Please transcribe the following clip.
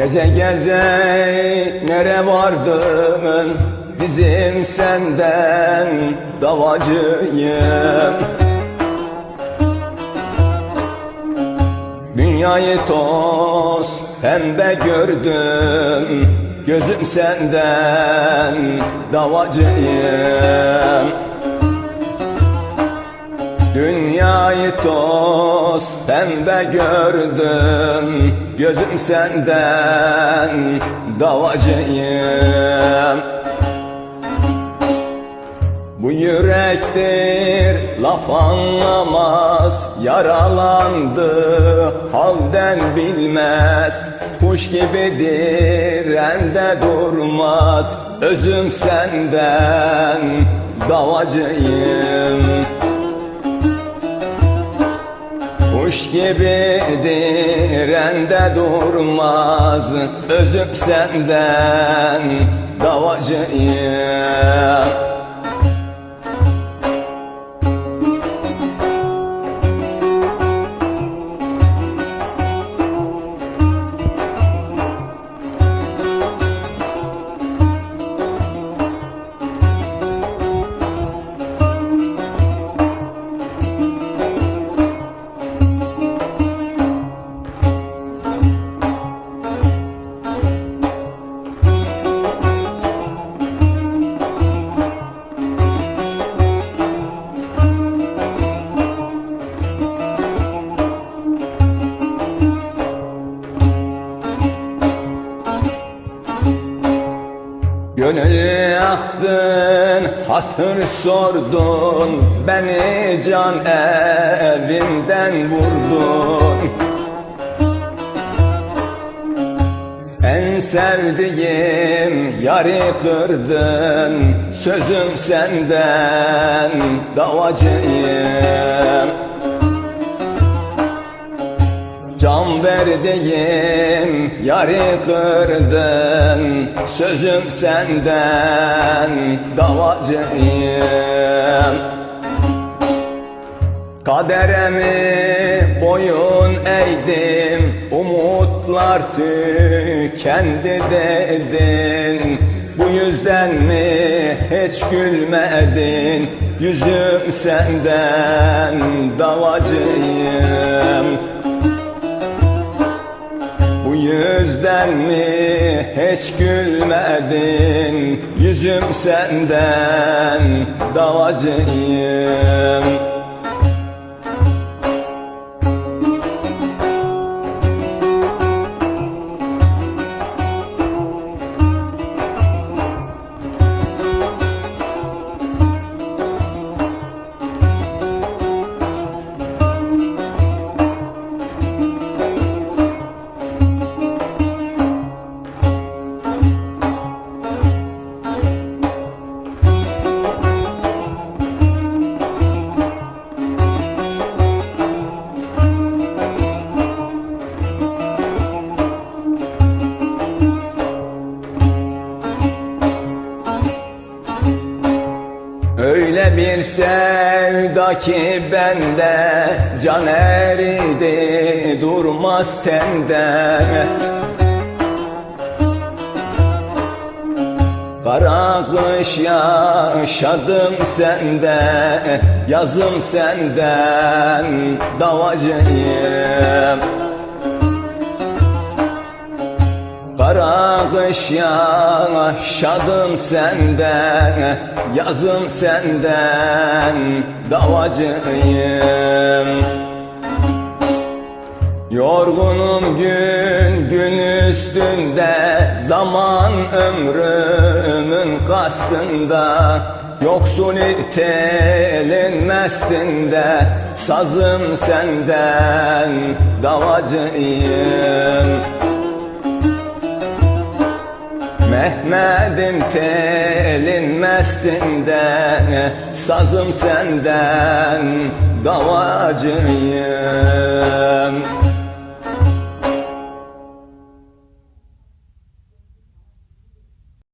Gece gece nere vardın? Bizim senden davacıyım. Dünyayı toz pembe gördüm. Gözüm senden davacıyım. Dünyayı toz pembe gördüm Gözüm senden davacıyım. Bu yürektir laf anlamaz Yaralandı halden bilmez. Kuş gibidir ende durmaz. Özüm senden davacıyım Kuş gibidir ende durmaz Özüm senden davacıyım Gönül yaktın, hatır sordun Beni can evimden vurdun. En sevdiğim yarı kırdın Sözüm senden davacıyım Can verdiğim yarı kırdın. Sözüm senden davacıyım Kaderemi boyun eğdim Umutlar tükendi dedin. Bu yüzden mi hiç gülmedin? Yüzüm senden davacıyım yüzden mi hiç gülmedin? Yüzüm senden davacıyım Öyle bir sevda ki bende Can eridi durmaz tende Kara kış yaşadım sende Yazım senden davacıyım Kış yaşadım senden Yazım senden davacıyım. Yorgunum gün gün üstünde Zaman ömrümün kastında. Yoksun itelin mestinde Sazım senden davacıyım Mehmet'im telin mestinde Sazım senden davacıyım